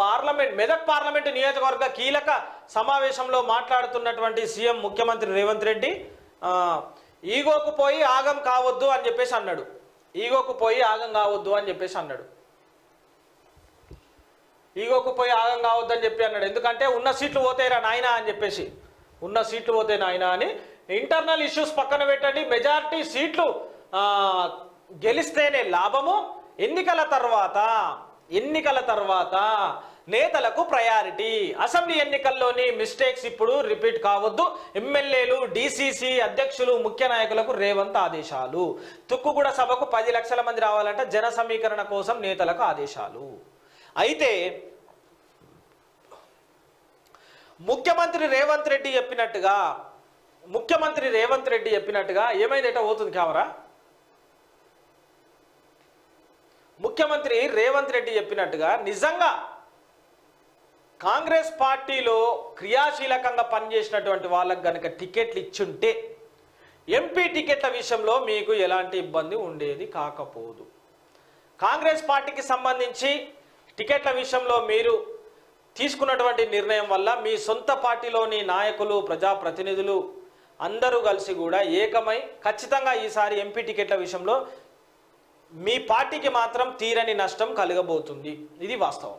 Parliament Medak parliament నియోజకవర్గ కీలక సమావేశంలో మాట్లాడుతున్నటువంటి సీఎం ముఖ్యమంత్రి రేవంత్ రెడ్డి ఈగోకు పోయి ఆగం కావద్దు అని చెప్పేసి అన్నాడు. ఈగోకు పోయి ఆగం కావద్దు అని చెప్పేసి అన్నాడు. ఈగోకు పోయి ఆగం కావద్దు అని చెప్పి అన్నాడు. ఎందుకంటే ఉన్న సీట్లు పోతాయిరా నాయనా అని చెప్పేసి. ఉన్న సీట్లు పోతే నాయనా అని. ఇంటర్నల్ ఇష్యూస్ పక్కన పెట్టండి. మెజారిటీ సీట్లు గెలిస్తేనే లాభము. ఎన్నికల తర్వాత ఎన్నికల తర్వాత నేతలకు ప్రయారిటీ. అసెంబ్లీ ఎన్నికల్లోని మిస్టేక్స్ ఇప్పుడు రిపీట్ కావద్దు. ఎమ్మెల్యేలు డిసిసి అధ్యక్షులు ముఖ్య నాయకులకు రేవంత్ ఆదేశాలు. తుక్కుగూడ సభకు పది లక్షల మంది రావాలంటే జన సమీకరణ కోసం నేతలకు ఆదేశాలు. అయితే ముఖ్యమంత్రి రేవంత్ రెడ్డి చెప్పినట్టుగా ముఖ్యమంత్రి రేవంత్ రెడ్డి చెప్పినట్టుగా ఏమైందట? పోతుంది కెమెరా. ముఖ్యమంత్రి రేవంత్ రెడ్డి చెప్పినట్టుగా నిజంగా కాంగ్రెస్ పార్టీలో క్రియాశీలకంగా పనిచేసినటువంటి వాళ్ళకు గనక టికెట్లు ఇచ్చుంటే ఎంపీ టికెట్ల విషయంలో మీకు ఎలాంటి ఇబ్బంది ఉండేది కాకపోదు. కాంగ్రెస్ పార్టీకి సంబంధించి టికెట్ల విషయంలో మీరు తీసుకున్నటువంటి నిర్ణయం వల్ల మీ సొంత పార్టీలోని నాయకులు ప్రజాప్రతినిధులు అందరూ కలిసి కూడా ఏకమై ఖచ్చితంగా ఈసారి ఎంపీ టికెట్ల విషయంలో మీ పార్టీకి మాత్రం తీరని నష్టం కలగబోతుంది. ఇది వాస్తవం.